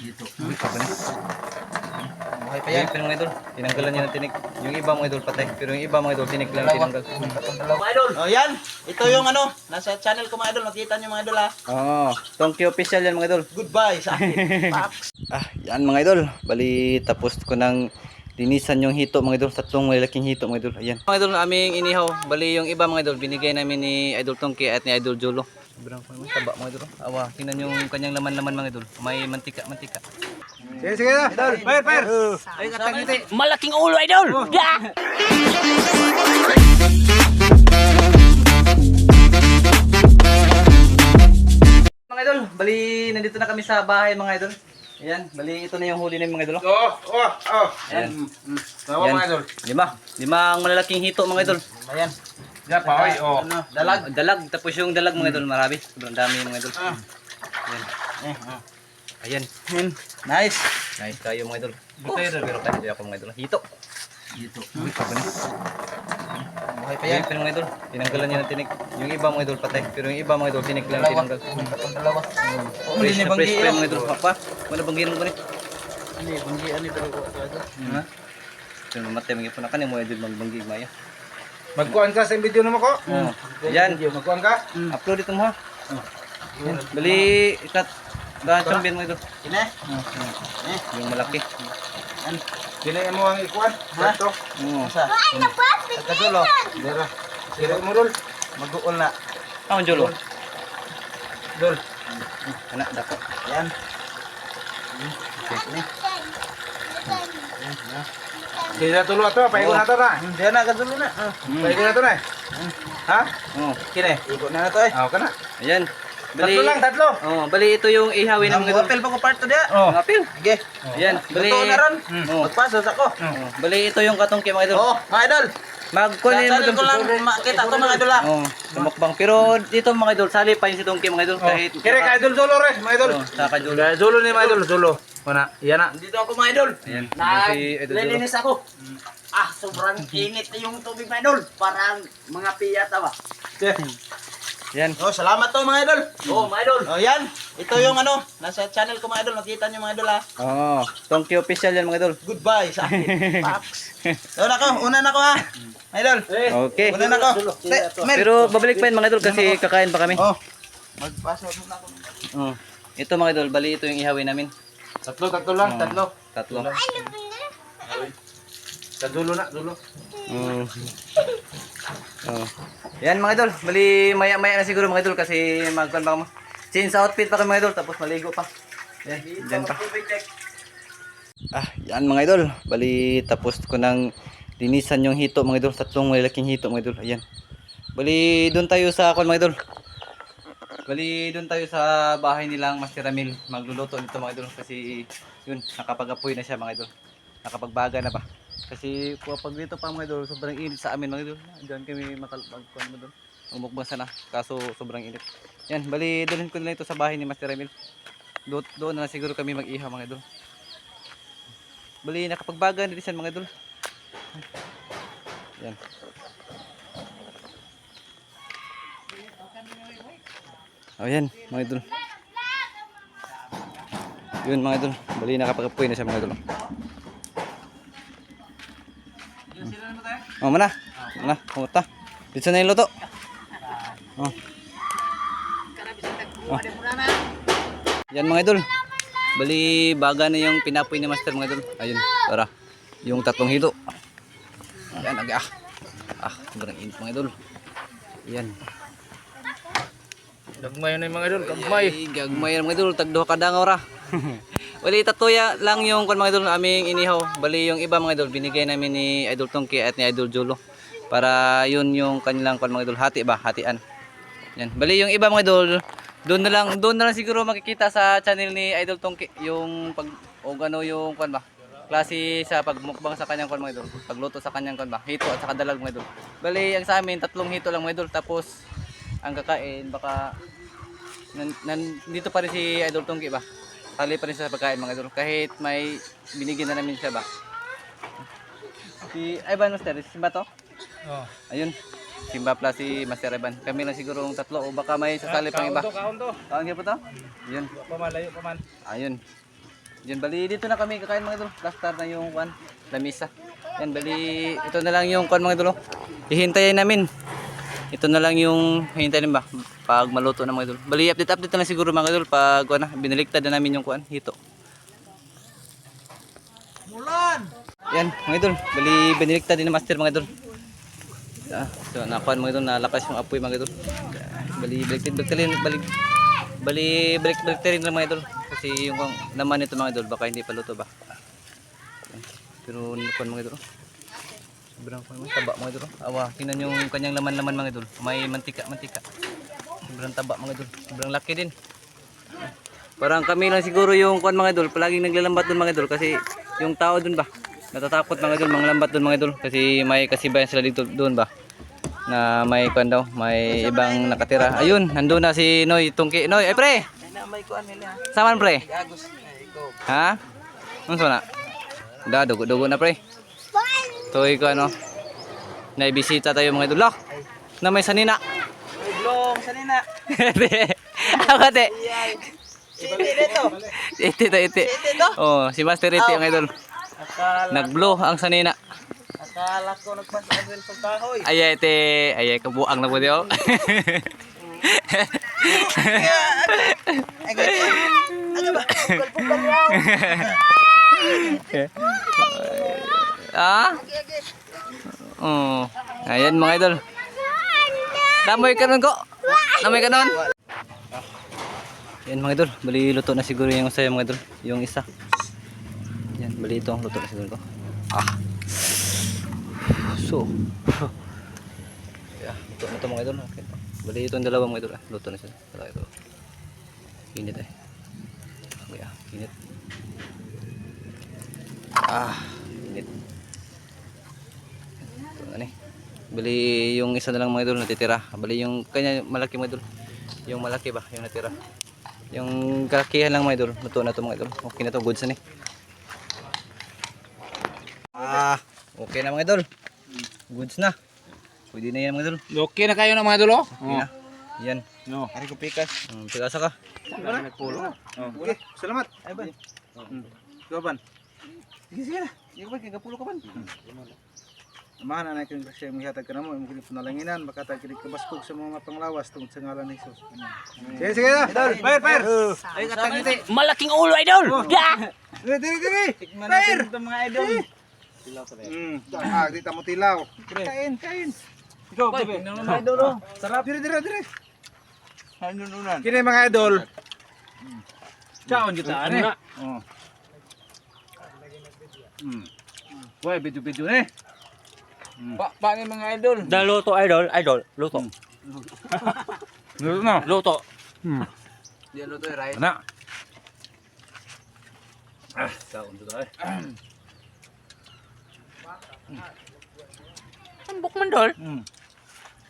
Dito. Uy, pa ba na? Buhay pa yan. pero mga idol, tinanggalan niya ng tinik. Yung iba mga idol patay, pero yung iba mga idol tinik lang tinanggal. Mga idol. Oh, yan. Ito yung ano, nasa channel ko mga idol. Nakita niyo mga idol ha. Oo, Tongki official yan mga idol. Goodbye sa akin. Ah, yan mga idol. Bali, tapos ko nang linisan yung hito mga idol. Tatlong malalaking hito mga idol. Ayan. Mga idol, aming inihaw. Bali, yung iba mga idol, binigay namin ni Idol Tongki at ni Idol Jolo. Sobrang taba mga idol. Awa, tingnan yung kanyang laman-laman mga idol. May mantika, mantika. Sige, sige na. Idol, fire, fire. Ay, katangiti. Malaking ulo, idol! Yeah! Mga idol, bali, nandito na kami sa bahay mga idol. Ayan, bali, ito na yung huli namin mga idol. Oh, oh, oh. Ayan. Tawa Ayan. mga idol. Lima. Lima ang malalaking hito mga idol. Ayan. Diyan pa, oy, oh. Ano, dalag. Dalag. Tapos yung dalag mga idol, marami. Sobrang dami mga idol. Ah. Ayan. Eh, ah. Ayan. Yan. Nice. Nice kayo mga idol. Pero pero tayo ako mga idol. Hito. Pa ba na? Buhay pa yan. Pero mga idol, tinanggalan niya ng tinik. Yung iba mga idol patay. Pero yung iba mga idol, tinik lang Dalawa. tinanggal. Dalawa. Fresh na fresh pa yung mga idol. Pa, wala banggihan mo ba ni? Hindi, banggi, ano ito? Ha? So, mamatay mga ipon na kanin mo idol magbanggi maya. Magkuhan ka sa video naman ko. Oh. Ayan. Magkuhan ka. Upload ito mo ha. Bali, ikat. Dahan siyang bin mga idol. Ine. Yung malaki. Yan. Sino mo ang ikuhan? Ha? Ito. Oo. Sa. At kadulo. Dira. Sino mo rol? Mag-uol na. Ah, ang jolo. Dol. Anak, dako. Yan. Sino tulo ato? Paigo na to na. Diyan na, kadulo na. Paigo na to na. Ha? Oh. Kine, ikot na na to eh. Ah, ka na. Ayan. Bali, Tatlo lang, tatlo. Oh, bali ito yung ihawin ng mga idol. apel pa ko part to dia. Oh. Apil. Sige. Ayan, bali. Luto na ron. Oh. Magpaso sa ko. Oh, bali ito yung katongki mga idol. Oo, mga idol. Sa Magkunin mo ko lang makita ko mga idol ah. Oh, tumakbang. Pero dito mga idol, sali pa yun si Tongki mga idol. Kahit Kire ka idol solo re, mga idol. Oh, saka jolo. Kaya solo ni mga idol, solo. Mana, yan na. Dito ako mga idol. Ayan, Na, si Idol lilinis ako. Ah, sobrang init yung tubig mga idol. Parang mga piyat ba. Ayan. Oh, salamat to mga idol. Oh, mga idol. Oh, yan. Ito yung ano, nasa channel ko mga idol. Nakita niyo mga idol ah. Oh, Tongki official yan mga idol. Goodbye sa akin. Paps. Una na ko, una na ko ha. Mga idol. Okay. Una na ko. Pero babalik pa yun mga idol kasi kakain pa kami. Oh. Magpaso muna ako. Oh. Ito mga idol, bali ito yung ihawin namin. Tatlo, tatlo lang, Oh. tatlo. Tatlo. Sa dulo na, dulo. Mm. Oh. Yan mga idol, bali maya maya na siguro mga idol kasi magkuhan pa mo. Change outfit pa kami mga idol tapos maligo pa. Yan, dyan pa. Ah, yan mga idol, bali tapos ko nang linisan yung hito mga idol, tatlong malalaking hito mga idol. Ayan. Bali doon tayo sa kuan mga idol. Bali doon tayo sa bahay nilang Master Ramil. Magluluto nito mga idol kasi yun, nakapag-apoy na siya mga idol. Nakapagbaga na ba? Kasi kapag dito pa mga idol, sobrang init sa amin mga idol. Diyan kami makalpagkuhan mo doon. Magmukbang sana, kaso sobrang init. Yan, bali dalhin ko nila ito sa bahay ni Master Emil. Do doon na siguro kami mag-ihaw mga idol. Bali nakapagbaga na mga idol. Yan. Oh yan, mga idol. Yun mga idol, bali nakapag-apoy na siya mga idol. Oh, mana? Mana? Kumusta? Dito na yung luto. Oh. Oh. Yan mga idol. Bali, baga na yung pinapoy ni Master mga idol. Ayun, para. Yung tatlong hito. Yan, aga. Ah, sobrang init mga idol. Yan. Dagmay na yung mga idol, kagmay. Ay, gagmay yan, mga idol. Tagduha ka dangaw ra. Bali, tatuya lang yung kung mga idol aming inihaw. Bali, yung iba mga idol, binigay namin ni Idol Tongki at ni Idol Jolo. Para yun yung kanilang kung mga idol, hati ba? Hatian. Yan. Bali, yung iba mga idol, doon na lang, doon na lang siguro makikita sa channel ni Idol Tongki yung pag, o ano yung kwan ba? klase sa pagmukbang sa kanyang kwan mga idol. Pagluto sa kanyang kwan ba? Hito at saka dalag mga idol. Bali, ang sa amin, tatlong hito lang mga idol. Tapos, ang kakain, baka nan, nan, dito pa rin si Idol Tongki ba? Tali pa rin sa pagkain mga idol. Kahit may binigyan na namin siya ba? Si Ivan Master, Simba to? Oh. Ayun. Simba plus si Master Ivan. Kami lang siguro yung tatlo o baka may sasali pang iba. Kaon to, kaon to. Kaon po to? Yun. Pamalayo pa man. Ayun. Yan, bali dito na kami kakain mga idol. Plaster na yung kwan, lamisa. Yan, bali ito na lang yung kwan mga idol. oh. Hihintayin namin. Ito na lang yung hihintayin ba pag maluto na mga idol. Bali update update na lang siguro mga idol pag kwan na binaliktad na namin yung kwan hito. Mulan! Yan, mga idol. Bali binaliktad din ng master mga idol. Ah, so nakuan mga idol, nalakas yung apoy mga idol. Bali baliktad baliktad balik bali balik baliktad rin mga idol. Kasi yung naman nito mga idol baka hindi pa luto ba. Pero nakuan mga idol. Sobrang taba mga idol. Awa, tingnan yung kanyang laman-laman mga idol. May mantika, mantika. Sobrang taba mga idol. Sobrang laki din. Parang kami lang siguro yung kuan mga idol, palaging naglalambat doon mga idol kasi yung tao doon ba, natatakot mga idol, mga lambat doon mga idol kasi may kasibayan sila dito doon ba na may kuan daw, may ibang nakatira. Ayun, nandun na si Noy Tungki. Noy, ay pre. May kuan nila. Saman pre? Ha? Ano na? Da, dugo-dugo na pre. Toy ko ano. Naibisita tayo mga idol. Lah, na may sanina. Ay, blong, sanina. Ako te. Siti dito. Iti to, iti. Ito? Oh, si Master Iti ang idol. Nag-blow ang sanina. akala ko nagpasagal sa kahoy. Ayay te, ayay kabuang na po di oh. Ay, ganyan. Ano ba? Ah? Oh. Ayan mga idol. Damoy ka nun ko. Damoy ka nun. Yan mga idol. Bali luto na siguro yung saya mga idol. Yung isa. Yan. Bali ito. Luto na siguro ko. Ah. So. Yeah, luto na ito mga idol. Okay. Bali ito ang dalawa mga idol. ah. Luto na sila. Dalawa ito. Init eh. Okay, ah. Init. Ah. Init. Ito na ni. Bali yung isa na lang mga idol natitira. Bali yung kanya malaki mga idol. Yung malaki ba? Yung natira. Yung kalakihan lang mga idol. Luto na ito mga idol. Okay na to. Goods na ni. Ah. Okay na mga idol. Goods na. Pwede na yan mga idol. Okay na kayo na mga idol oh. Okay na. Yan. No. Ari ko pikas. Hmm, pigasa ka. Okay, salamat. Ay ba? Gaban. Sige, sige na. Sige ba, kagapulo ka ban. Amahan na natin kasi ang ihatag ka na mo, ang panalanginan, makatag kinig kabaskog sa mga panglawas tungkol sa ngalan ni Jesus. Sige, sige na. Fire, fire. Ay, katangiti. Malaking ulo, idol! Yeah! Dire, dire, dire. Tikman natin ito mga idol. Mm, ah, di tamo tilaw. Kain, kain. Ikaw, bebe. Mga idol, oh. Sarap. Dire, dire, dire. Hanununan. Kini mga idol. Chaon kita ani. Oh. Hmm. Wah, video-video ni. Pa, pa ni mga idol. Da luto, idol. Idol, luto. Luto na. Luto. Yan luto yung rice. Ana. Ah, kaon to tayo. Tambok man, dol.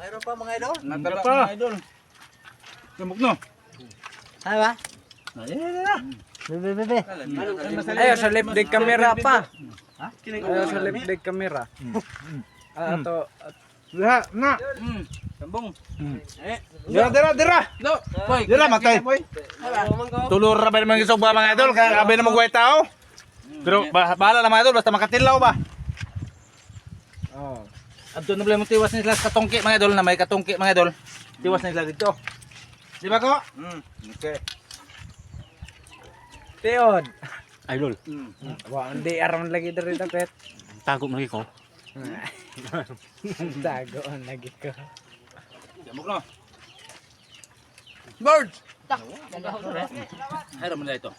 Mayroon pa mga idol? Nagdala mga idol. Samok no. Ano ba? Bebe, bebe. Ayaw sa left leg camera pa. Ayaw sa left leg camera. Ah, ato. Diha, na. Sambong. Dira, dira, dira. No. Boy. Dira, matay. Tulor ra ba naman gisog ba mga idol? Kaya kabe na magway tao. Pero bah bahala na mga idol basta makatilaw ba. Oh. Adto na problema tiwas nila sa katungki mga idol na may katungki mga idol. Tiwas na sila dito. Di ba ko? Hmm. Okay. Teod. Idol. Wa hindi aram lagi diri dapat. Tago mo ko. Tago lagi ko. Samok no. Birds. Hayro mo na ito.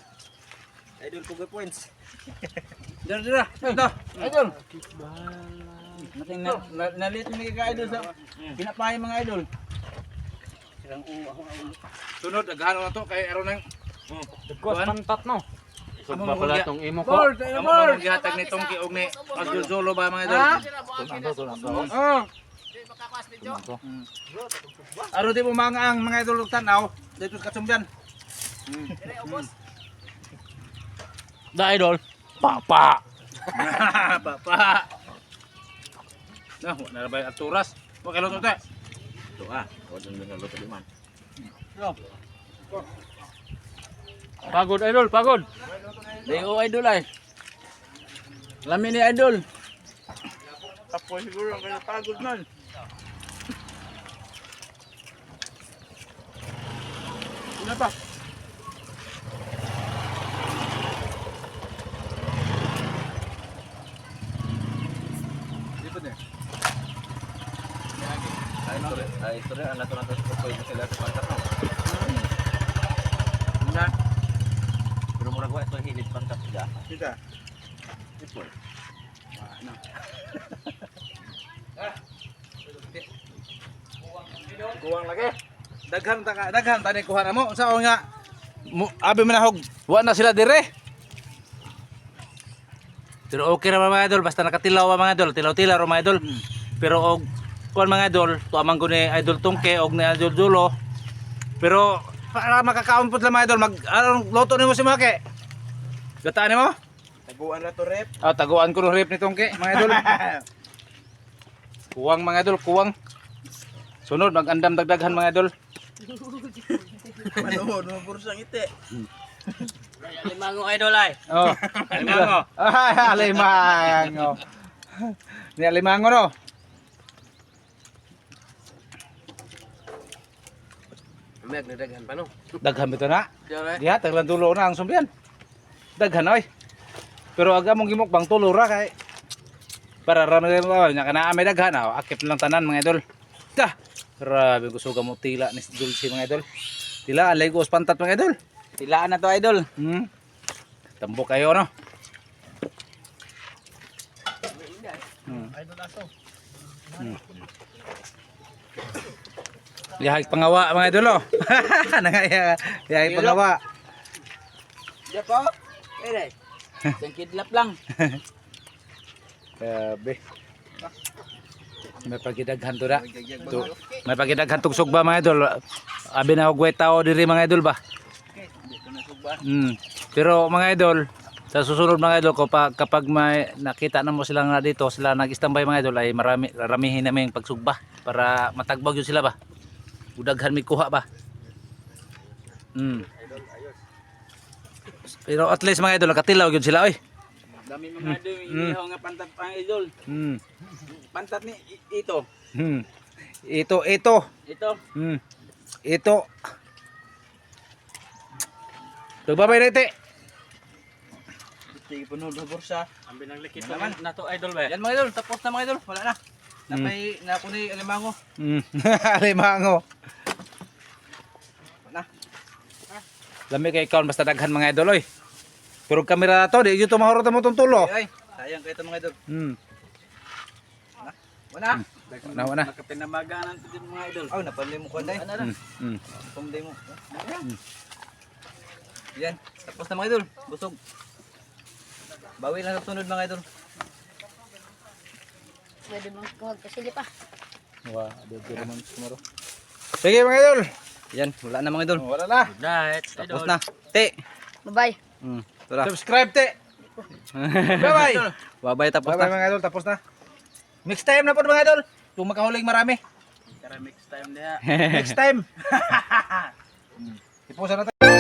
Idol ko points. Dira dira. Ito. Idol. Nating na, na, nalit mi ka idol sa pinapahay mga idol. Sunod aghan na to kay aron nang Dugos pantat no. Mo pala tong imo ko. Amo mo gihatag ni tong kiog ni Pagdulsolo ba mga idol? Oh. Aro di mo mga ang mga idol tanaw dito sa Katsumbian. Da, idol. Papa. Papa. Nah, wala na ba yung aturas? Wa kay luto te. Ito ah, wala na luto di man. Pagod, idol. Pagod. Dayo idol ay. Lamin ni idol. Apo siguro ang kaya pagod man. Ano pa? Ay, ito rin. Ay, ito rin. Ang nato sa pwede sila sa pantat no. Una. Pero murag wa ito hilit pantat siya. Kita. Ipol. Kuwang lagi. Daghan ta ka, daghan ta ni kuha na mo. Sa nga abi man hog wa na sila dire. Pero okay ra mga idol basta nakatilaw mga idol, tilaw-tilaw mga idol. Pero og kuan mga idol, tuamang ko ni idol Tungke og ni idol Julo. Pero para makakaon pud lang mga idol, mag anong loto nimo si Make? Gataan mo? Taguan na to rep. Ah, taguan ko ng rip ni Tungke, mga idol. kuwang mga idol, kuwang. Sunod, mag-andam dagdaghan mga idol. Ano mo, no bursang ite. Limango idol ay. Oh, alimango. Ay, alimango. Ni alimango no. May nagdaghan pa no. Daghan bito na. Diyan Diha, taglan tulo na ang sumbian. Daghan oy. Pero aga mong gimok bang tulo ra kay para rami mo nya kana may daghan ah. Akip lang tanan mga idol. Ta. Grabe gusto ka mo tila ni Dulce mga idol. Tila alay ko pantat mga idol. Tilaan na to idol. Hmm. Tambok kayo no. Hmm. Hmm. Yahag pangawa mga idol oh. Nangaya yahag pangawa. Po. Pwede. Isang kidlap lang. Grabe. May pagidaghan to da. To, may pagidaghan tog sugba mga idol. Abi na og tao diri mga idol ba. Hmm. Pero mga idol, sa susunod mga idol ko pa, kapag may nakita na mo sila nga dito, sila nag-standby mga idol ay marami ramihin namin pagsugba para matagbag yun sila ba. Udaghan mi kuha ba. Hmm. Pero at least mga idol nakatilaw yun sila oy. Dami mga idol, Mm. nga pantat pa idol. Hmm. Pantat ni ito. Hmm. Ito, ito. Ito. Hmm. Ito. Tugbabay na ite. Sige puno do bursa. Ang binanglikit naman na to idol ba. Yan mga idol, tapos na mga idol, wala na. Napay na ko ni alimango. Hmm. Alimango. Na. Lami kay ikaw basta daghan mga idol oy. Pero kamera to, di ito mahurot mo tong tulo. Ay, sayang kay ito mga idol. Hmm. Wala. Wana wana. Nakapinamaganan to din mga idol. Aw, napanli mo kuan day. Hmm. Hmm. Pumday mo. Yan, tapos na mga idol. Busog. Bawi lang sa sunod mga idol. Pwede bang kuhag kasili pa? Wa, dito naman tomorrow. Sige mga idol. Yan, wala na mga idol. Wala na. Good night. Tapos na. Te. Bye-bye. Hmm. Tara. Subscribe te. Bye-bye. Bye-bye tapos Bye-bye na. mga idol, tapos na. Next time na po mga idol. Kung makahuling marami. Tara mix time diha. Next time. Ipusan na tayo.